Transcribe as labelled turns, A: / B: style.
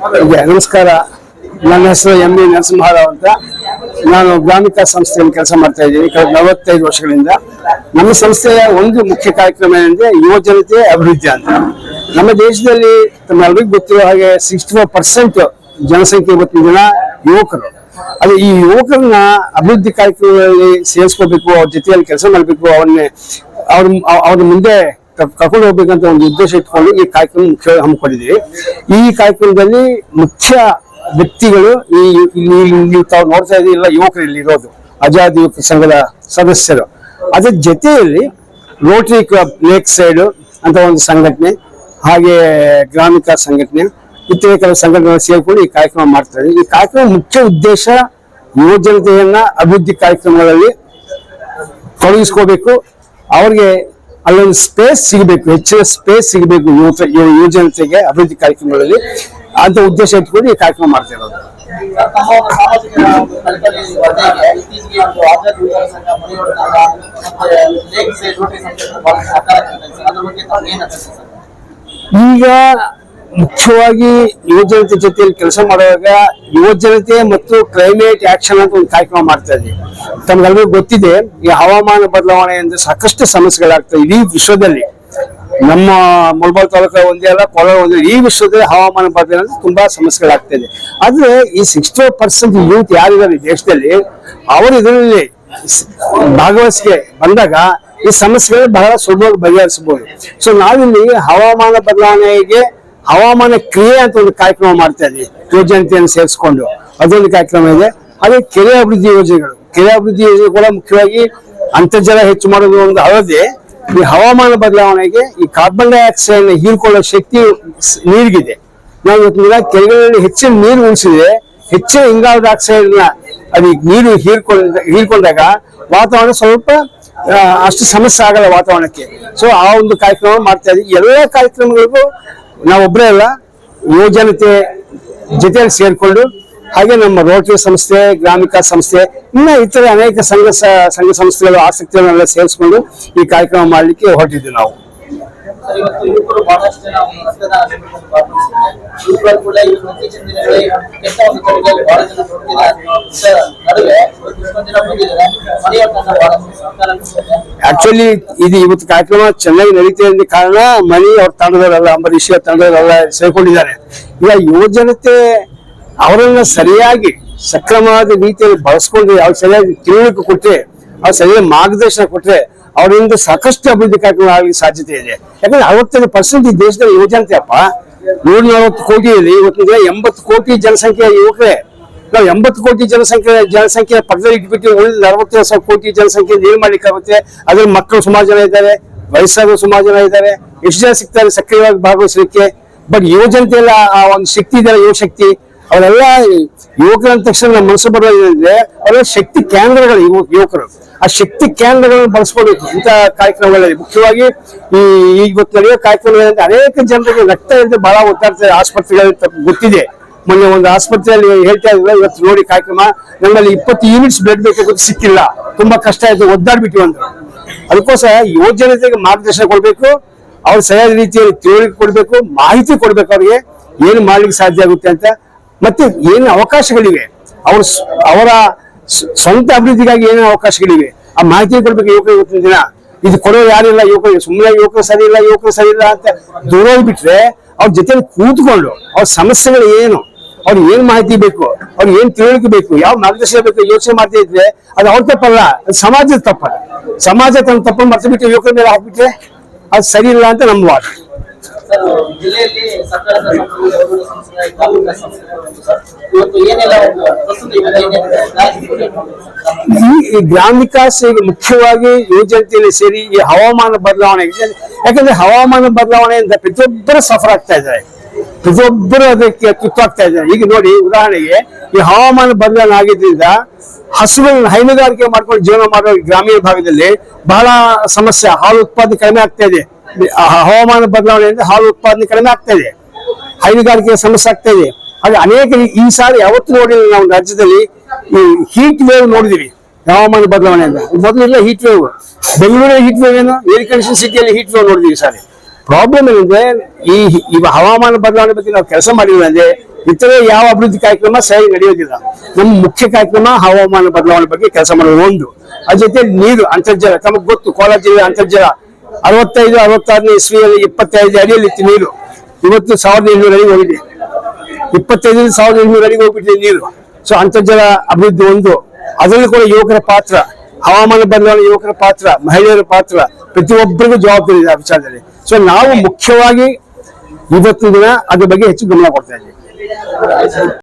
A: ನಮಸ್ಕಾರ. ನನ್ನ ಹೆಸರು ಎಂ ಬಿ ನರಸಿಂಹರಾವ್ ಅಂತ. ನಾನು ಗ್ರಾಮಿಕ ಸಂಸ್ಥೆಯಲ್ಲಿ ಕೆಲಸ ಮಾಡ್ತಾ ಇದ್ದೀನಿ. ಕಳೆದ ನಲವತ್ತೈದು ವರ್ಷಗಳಿಂದ. ನಮ್ಮ ಸಂಸ್ಥೆಯ ಒಂದು ಮುಖ್ಯ ಕಾರ್ಯಕ್ರಮ ಏನಂದ್ರೆ ಯುವ ಜನತೆ ಅಭಿವೃದ್ಧಿ ಅಂತ. ನಮ್ಮ ದೇಶದಲ್ಲಿ ತಮ್ಮೆಲ್ಲರಿಗೂ ಗೊತ್ತಿರೋ ಹಾಗೆ ಸಿಕ್ಸ್ಟಿ ಫೋರ್ ಪರ್ಸೆಂಟ್ ಜನಸಂಖ್ಯೆ ಇವತ್ತಿನ ದಿನ ಯುವಕರು. ಅದು ಈ ಯುವಕರನ್ನ ಅಭಿವೃದ್ಧಿ ಕಾರ್ಯಕ್ರಮಗಳಲ್ಲಿ ಸೇರಿಸ್ಕೋಬೇಕು, ಅವ್ರ ಜೊತೆಯಲ್ಲಿ ಕೆಲಸ ಮಾಡಬೇಕು ಅವನ್ನೇ ಅವ್ರ ಅವ್ರ ಮುಂದೆ ಕರ್ಕೊಂಡು ಹೋಗ್ಬೇಕಂತ ಒಂದು ಉದ್ದೇಶ ಇಟ್ಕೊಂಡು ಈ ಕಾರ್ಯಕ್ರಮ ಹಮ್ಮಿಕೊಂಡಿದ್ದೀವಿ. ಈ ಕಾರ್ಯಕ್ರಮದಲ್ಲಿ ಮುಖ್ಯ ವ್ಯಕ್ತಿಗಳು ಈ ಇಲ್ಲಿ ತಾವು ನೋಡ್ತಾ ಇದ್ದೀವಿ ಯುವಕರು ಇಲ್ಲಿ ಇರೋದು ಆಜಾದ್ ಯುವಕ ಸಂಘದ ಸದಸ್ಯರು. ಅದರ ಜೊತೆಯಲ್ಲಿ ರೋಟರಿ ಕ್ಲಬ್ ಲೇಕ್ ಸೈಡ್ ಅಂತ ಒಂದು ಸಂಘಟನೆ, ಹಾಗೆ ಗ್ರಾಮಿಕ ಸಂಘಟನೆ, ಇತರೆ ಕೆಲವು ಸಂಘಟನೆಗಳು ಸೇರಿಕೊಂಡು ಈ ಕಾರ್ಯಕ್ರಮ ಮಾಡ್ತಾರೆ ಈ ಕಾರ್ಯಕ್ರಮ ಮುಖ್ಯ ಉದ್ದೇಶ ಯುವ ಜನತೆಯನ್ನ ಅಭಿವೃದ್ಧಿ ಕಾರ್ಯಕ್ರಮಗಳಲ್ಲಿ ತೊಡಗಿಸ್ಕೋಬೇಕು. ಅವ್ರಿಗೆ ಅಲ್ಲೊಂದು ಸ್ಪೇಸ್ ಸಿಗಬೇಕು, ಹೆಚ್ಚಿನ ಸ್ಪೇಸ್ ಸಿಗಬೇಕು ಯುವ, ಯುವಜನತೆಗೆ ಅಭಿವೃದ್ಧಿ ಕಾರ್ಯಕ್ರಮಗಳಲ್ಲಿ. ಅಂತ ಉದ್ದೇಶ ಇಟ್ಕೊಂಡು ಈ ಕಾರ್ಯಕ್ರಮ ಮಾಡ್ತಾ ಇರೋದು. ಈಗ ಮುಖ್ಯವಾಗಿ ಯುವಜನತೆ ಜೊತೆಯಲ್ಲಿ ಕೆಲಸ ಮಾಡುವಾಗ ಯುವಜನತೆ ಮತ್ತು ಕ್ಲೈಮೇಟ್ ಆಕ್ಷನ್ ಅಂತ ಒಂದು ಕಾರ್ಯಕ್ರಮ ಮಾಡ್ತಾ ಇದ್ದೀವಿ ತಮಗೆಲ್ಲರಿಗೂ ಗೊತ್ತಿದೆ, ಈ ಹವಾಮಾನ ಬದಲಾವಣೆ ಬದಲಾವಣೆಯಿಂದ ಸಾಕಷ್ಟು ಸಮಸ್ಯೆಗಳಾಗ್ತವೆ ಇಡೀ ವಿಶ್ವದಲ್ಲಿ. ನಮ್ಮ ಮುಲ್ಬಾಲ್ ತಾಲೂಕು ಒಂದೇ ಅಲ್ಲ ಕೋಲಾರ ಒಂದೇ ಈ ವಿಶ್ವದಲ್ಲಿ ಹವಾಮಾನ ಬದಲಾವಣೆ ತುಂಬಾ ಸಮಸ್ಯೆಗಳಾಗ್ತಿದೆ ಆದ್ರೆ ಈ ಸಿಕ್ಸ್ಟಿ ಪರ್ಸೆಂಟ್ ಯೂತ್ ಯಾರಿದ್ದಾರೆ ದೇಶದಲ್ಲಿ, ಅವರು ಇದರಲ್ಲಿ ಭಾಗವಹಿಸಿಕೆ ಬಂದಾಗ ಈ ಸಮಸ್ಯೆಗಳು ಬಹಳ ಸುಲಭವಾಗಿ ಬಗೆಹರಿಸಬಹುದು. ಸೊ ನಾವಿಲ್ಲಿ ಹವಾಮಾನ ಬದಲಾವಣೆಗೆ ಹವಾಮಾನ ಕ್ರಿಯೆ ಅಂತ ಒಂದು ಕಾರ್ಯಕ್ರಮ ಮಾಡ್ತಾ ಇದ್ವಿ ಯುವಜನತೆಯನ್ನು ಸೇರಿಸ್ಕೊಂಡು ಅದೊಂದು ಕಾರ್ಯಕ್ರಮ ಇದೆ. ಅದೇ ಕೆರೆ ಅಭಿವೃದ್ಧಿ ಯೋಜನೆಗಳು. ಕೆರೆ ಅಭಿವೃದ್ಧಿ ಯೋಜನೆ ಕೂಡ ಮುಖ್ಯವಾಗಿ ಅಂತರ್ಜಲ ಹೆಚ್ಚು ಮಾಡೋದು ಒಂದು ಅವಧಿ ಈ ಹವಾಮಾನ ಬದಲಾವಣೆಗೆ ಈ ಕಾರ್ಬನ್ ಡೈಆಕ್ಸೈಡ್ ಹೀರ್ಕೊಳ್ಳೋ ಶಕ್ತಿ ನೀರಿಗಿದೆ. ನಾವು ಇವತ್ತಿನ ಕೆರೆಗಳಲ್ಲಿ ಹೆಚ್ಚಿನ ನೀರು ಉಳಿಸಿದ್ರೆ ಹೆಚ್ಚಿನ ಇಂಗಾಲ ಡೈಆಕ್ಸೈಡ್ನ ಅದು ನೀರು ಹೀರ್ಕೊಂಡ, ಹೀರ್ಕೊಂಡಾಗ ವಾತಾವರಣ ಸ್ವಲ್ಪ ಅಷ್ಟು ಸಮಸ್ಯೆ ಆಗಲ್ಲ ವಾತಾವರಣಕ್ಕೆ. ಸೊ ಆ ಒಂದು ಕಾರ್ಯಕ್ರಮ ಮಾಡ್ತಾ ಇದ್ದೀವಿ. ಎಲ್ಲ ಕಾರ್ಯಕ್ರಮಗಳಿಗೂ ನಾವೊಬ್ಬರೇ ಅಲ್ಲ ಯುವ ಜನತೆ ಜೊತೆಯಲ್ಲಿ ಸೇರಿಕೊಂಡು, ಹಾಗೆ ನಮ್ಮ ರೋಟರಿ ಸಂಸ್ಥೆ ಗ್ರಾಮಿಕ ಸಂಸ್ಥೆ, ಇನ್ನ ಇತರ ಅನೇಕ ಸಂಘ ಸಂಘ ಸಂಸ್ಥೆಗಳು ಆಸಕ್ತಿಗಳನ್ನೆಲ್ಲ ಸೇರಿಸ್ಕೊಂಡು ಈ ಕಾರ್ಯಕ್ರಮ ಮಾಡಲಿಕ್ಕೆ ಹೊರಟಿದ್ವಿ ನಾವು.
B: ಸರ್ ಇವತ್ತು ಯುವಕರು ಬಹಳಷ್ಟು ಜನ ರಕ್ತದಾನ ಶಿಬಿರದಲ್ಲಿ ಭಾಗವಹಿಸಿದ್ದಾರೆ ಯುವಕರು ಕೂಡ ಈ ಇತ್ತೀಚಿನ ದಿನಗಳಲ್ಲಿ ಕೆಟ್ಟ ಒಂದು ಕಡೆಗಳಲ್ಲಿ ಬಹಳ ಜನ ಹೋಗ್ತಿದ್ದಾರೆ ನಡುವೆ ಇಷ್ಟೊಂದು ಜನ ಬಂದಿದ್ದಾರೆ. ಮನೆಯ ತಂಡ ಬಹಳಷ್ಟು
A: ಆಕ್ಚುಲಿ ಇದು ಇವತ್ತು ಕಾರ್ಯಕ್ರಮ ಚೆನ್ನಾಗಿ ನಡೀತಿದೆ ಅಂದ ಕಾರಣ ಮಣಿ ಅವ್ರ ತಂಡದವರೆಲ್ಲ, ಅಂಬರೀಷ್ ತಂಡದವರೆಲ್ಲ ಸೇರ್ಕೊಂಡಿದ್ದಾರೆ. ಈಗ ಯುವ ಜನತೆ ಅವರನ್ನ ಸರಿಯಾಗಿ ಸಕ್ರಮವಾದ ರೀತಿಯಲ್ಲಿ ಬಳಸ್ಕೊಂಡು ಅವ್ರು ಸರಿಯಾಗಿ ತಿಳುವಳಿಕೆ ಕೊಟ್ರೆ ಅವ್ರು ಸರಿಯಾಗಿ ಮಾರ್ಗದರ್ಶನ ಕೊಟ್ಟರೆ ಅವರಿಂದ ಸಾಕಷ್ಟು ಅಭಿವೃದ್ಧಿ ಕಾರ್ಯಕ್ರಮ ಆಗಲಿಕ್ಕೆ ಸಾಧ್ಯತೆ ಇದೆ. ಯಾಕಂದ್ರೆ ಅರವತ್ತೈದು ಪರ್ಸೆಂಟ್ ಈ ದೇಶದಲ್ಲಿ ಯುವ ಜನತೆ ಅಪ್ಪ ನೂರ ನಲವತ್ತು ಕೋಟಿಯಲ್ಲಿ ಇವತ್ತಿನ ಎಂಬತ್ತು ಕೋಟಿ ಜನಸಂಖ್ಯೆ ಯುವಕರೇ. ನಾವು ಎಂಬತ್ತು ಕೋಟಿ ಜನಸಂಖ್ಯೆ ಜನಸಂಖ್ಯೆ ಪಕ್ಕದಲ್ಲಿ ಇಟ್ಬಿಟ್ಟು ಉಳಿದ ಅರವತ್ತೈದು ಸಾವಿರ ಕೋಟಿ ಜನಸಂಖ್ಯೆ ಏನ್ ಮಾಡ್ಲಿಕ್ಕಾಗುತ್ತೆ ಅದ್ರಲ್ಲಿ ಮಕ್ಕಳು ಸುಮಾರು ಜನ ಇದ್ದಾರೆ. ವಯಸ್ಸಾದ ಸುಮಾರು ಜನ ಇದ್ದಾರೆ. ಎಷ್ಟು ಜನ ಸಿಗ್ತಾರೆ? ಸಕ್ರಿಯವಾಗಿ ಭಾಗವಹಿಸಲಿಕ್ಕೆ. ಬಟ್ ಯುವ ಜನತೆ ಎಲ್ಲ ಆ ಒಂದು ಶಕ್ತಿ ಇದೆಯಲ್ಲ, ಯುವ ಶಕ್ತಿ. ಅವರೆಲ್ಲ ಯುವಕರ ತಕ್ಷಣ ನಮ್ಮ ಮನಸ್ಸು ಬರೋದಿದ್ರೆ ಅವರ ಶಕ್ತಿ ಕೇಂದ್ರಗಳು ಯುವ- ಯುವಕರು. ಆ ಶಕ್ತಿ ಕೇಂದ್ರಗಳನ್ನು ಬಳಸ್ಕೋಬೇಕು ಇಂಥ ಕಾರ್ಯಕ್ರಮಗಳಲ್ಲಿ ಮುಖ್ಯವಾಗಿ ಈ ಈಗ ಗೊತ್ತು ನಡೆಯೋ ಕಾರ್ಯಕ್ರಮಗಳಲ್ಲಿ ಅನೇಕ ಜನರಿಗೆ ರಕ್ತ ಇಲ್ಲದೆ ಬಹಳ ಒತ್ತಾಡ್ತಾರೆ ಆಸ್ಪತ್ರೆಗಳಲ್ಲಿ ಗೊತ್ತಿದೆ. ಮೊನ್ನೆ ಒಂದು ಆಸ್ಪತ್ರೆಯಲ್ಲಿ ಹೇಳ್ತಾ ಇದ್ರು, ಇವತ್ತು ನೋಡಿ ಕಾರ್ಯಕ್ರಮ. ನಮ್ಮಲ್ಲಿ ಇಪ್ಪತ್ತು ಯೂನಿಟ್ಸ್ ಬೇಕು ಬೇಕಾಗುತ್ತೆ ಸಿಕ್ಕಿಲ್ಲ. ತುಂಬಾ ಕಷ್ಟ ಆಯ್ತು ಒದ್ದಾಡ್ಬಿಟ್ಟು ಅಂದ್ರು. ಅದಕ್ಕೋಸ್ಕರ ಯುವಜನತೆಗೆ ಮಾರ್ಗದರ್ಶನ ಕೊಡಬೇಕು. ಅವ್ರು ಸರಿಯಾದ ರೀತಿಯಲ್ಲಿ ತಿಳುವಳಿಕೆ ಕೊಡಬೇಕು, ಮಾಹಿತಿ ಕೊಡಬೇಕು ಅವ್ರಿಗೆ. ಏನು ಮಾಡ್ಲಿಕ್ಕೆ ಸಾಧ್ಯ ಆಗುತ್ತೆ ಅಂತ ಮತ್ತೆ ಏನು ಅವಕಾಶಗಳಿವೆ? ಅವ್ರ ಅವರ ಸ್ವಂತ ಅಭಿವೃದ್ಧಿಗಾಗಿ ಏನೇನು ಅವಕಾಶಗಳಿವೆ? ಆ ಮಾಹಿತಿ ಕೊಡ್ಬೇಕು ಯುವಕ ಇವತ್ತಿನ ದಿನ. ಇದು ಕೊಡೋ ಯಾರಿಲ್ಲ, ಯುವಕ ಸುಮ್ಮನೆ ಯುವಕರು ಸರಿ ಇಲ್ಲ, ಯುವಕರು ಸರಿ ಇಲ್ಲ ಅಂತ ದೂರ ಹೋಗ್ಬಿಟ್ರೆ ಅವ್ರ ಜೊತೆ ಕೂತ್ಕೊಂಡು ಅವ್ರ ಸಮಸ್ಯೆಗಳು ಏನು? ಅವ್ರಿಗೆ ಏನ್ ಮಾಹಿತಿ ಬೇಕು? ಅವ್ರಿಗೆ ಏನ್ ತಿಳುವಳಿಕೆ ಬೇಕು? ಯಾವ ಮಾರ್ಗದರ್ಶನ ಬೇಕು? ಯೋಚನೆ ಮಾಡ್ತಾ ಇದ್ರೆ ಅದು ಅವ್ರ ತಪ್ಪಲ್ಲ, ಅದು ಸಮಾಜದ ತಪ್ಪಲ್ಲ. ಸಮಾಜ ತನ್ನ ತಪ್ಪನ್ನು ಮರ್ತು ಬಿಟ್ಟು ಯುವಕರ ಮೇಲೆ ಹಾಕ್ಬಿಟ್ರೆ ಅದು ಸರಿ ಇಲ್ಲ ಅಂತ ನಮ್ಮ ವಾದ
B: ಜಿಲ್ಲೆಯಲ್ಲಿ
A: ಈ ಗ್ರಾಮ ವಿಕಾಸ ಮುಖ್ಯವಾಗಿ ಯುವ ಸೇರಿ ಈ ಹವಾಮಾನ ಬದಲಾವಣೆ, ಯಾಕಂದ್ರೆ ಹವಾಮಾನ ಬದಲಾವಣೆಯಿಂದ ಪ್ರತಿಯೊಬ್ಬರು ಸಫರ್ ಆಗ್ತಾ ಇದ್ದಾರೆ. ಪ್ರತಿಯೊಬ್ಬರು ಅದಕ್ಕೆ ತುತ್ತಾಗ್ತಾ ಇದ್ದಾರೆ. ಈಗ ನೋಡಿ, ಉದಾಹರಣೆಗೆ ಈ ಹವಾಮಾನ ಬದಲಾವಣೆ ಆಗಿದ್ರಿಂದ ಹಸುಗಳನ್ನ ಹೈನುಗಾರಿಕೆ ಮಾಡ್ಕೊಂಡು ಜೀವನ ಮಾಡೋ ಗ್ರಾಮೀಣ ಭಾಗದಲ್ಲಿ ಬಹಳ ಸಮಸ್ಯೆ, ಹಾಲು ಉತ್ಪಾದನೆ ಕಡಿಮೆ ಆಗ್ತಾ ಇದೆ. ಹವಾಮಾನ ಬದಲಾವಣೆಯಿಂದ ಹಾಲು ಉತ್ಪಾದನೆ ಕಡಿಮೆ ಆಗ್ತಾ ಇದೆ ಹೈನುಗಾರಿಕೆ ಸಮಸ್ಯೆ ಆಗ್ತಾ ಇದೆ ಹಾಗೆ ಅನೇಕ ಈ- ಸಾರಿ ಯಾವತ್ತು ನೋಡಿಲ್ಲ ನಾವು ರಾಜ್ಯದಲ್ಲಿ ಈ ಹೀಟ್ ವೇವ್ ನೋಡಿದೀವಿ, ಹವಾಮಾನ ಬದಲಾವಣೆಯಿಂದ. ಇಲ್ಲ ಹೀಟ್ ವೇವ್ ಬೆಂಗಳೂರಿನ ಹೀಟ್ ವೇವ್ ಏನು? ಏರ್ ಕಂಡೀಷನ್ ಸಿಟಿಯಲ್ಲಿ ಹೀಟ್ ವೇವ್ ನೋಡಿದೀವಿ ಸಾರಿ. ಪ್ರಾಬ್ಲಮ್ ಏನಂದ್ರೆ, ಈ ಈ ಹವಾಮಾನ ಬದಲಾವಣೆ ಬಗ್ಗೆ ನಾವು ಕೆಲಸ ಮಾಡಿದ್ವಿ ಅಂದ್ರೆ ಇತರೆ ಯಾವ ಅಭಿವೃದ್ಧಿ ಕಾರ್ಯಕ್ರಮ ಸರಿಯಾಗಿ ನಡೆಯೋದಿಲ್ಲ. ನಮ್ಮ ಮುಖ್ಯ ಕಾರ್ಯಕ್ರಮ ಹವಾಮಾನ ಬದಲಾವಣೆ ಬಗ್ಗೆ ಕೆಲಸ ಮಾಡೋದು ಒಂದು. ಅದ್ರ ಜೊತೆ ನೀರು, ಅಂತರ್ಜಲ, ತಮಗೆ ಗೊತ್ತು, ಕೋಲಾರ ಜಿಲ್ಲೆ ಅಂತರ್ಜಲ. ಅರವತ್ತೈದು, ಅರವತ್ತಾರನೇ ಇಸ್ವಿಯಲ್ಲಿ ಇಪ್ಪತ್ತೈದು ಅಡಿಯಲ್ಲಿ ಇತ್ತು ನೀರು. ಇವತ್ತು ಸಾವಿರದ ಎಂಟುನೂರು ಅಡಿಗೆ ಹೋಗಿದೆ. ಇಪ್ಪತ್ತೈದರಿಂದ ಸಾವಿರದ ಎಂಟುನೂರ ಅಡಿಗೆ ಹೋಗ್ಬಿಟ್ಟಿದೆ ನೀರು. ಸೊ ಅಂತರ್ಜಲ ಅಭಿವೃದ್ಧಿ ಒಂದು. ಅದರಲ್ಲೂ ಕೂಡ ಯುವಕರ ಪಾತ್ರ, ಹವಾಮಾನ ಬದಲಾವಣೆ ಯುವಕರ ಪಾತ್ರ, ಮಹಿಳೆಯರ ಪಾತ್ರ, ಪ್ರತಿಯೊಬ್ಬರಿಗೂ ಜವಾಬ್ದಾರಿ ಇದೆ ಆ ವಿಚಾರದಲ್ಲಿ. ಸೊ ನಾವು ಮುಖ್ಯವಾಗಿ ಇವತ್ತು ದಿನ ಅದ್ರ ಬಗ್ಗೆ ಹೆಚ್ಚು ಗಮನ ಕೊಡ್ತಾ ಇದ್ದೀವಿ.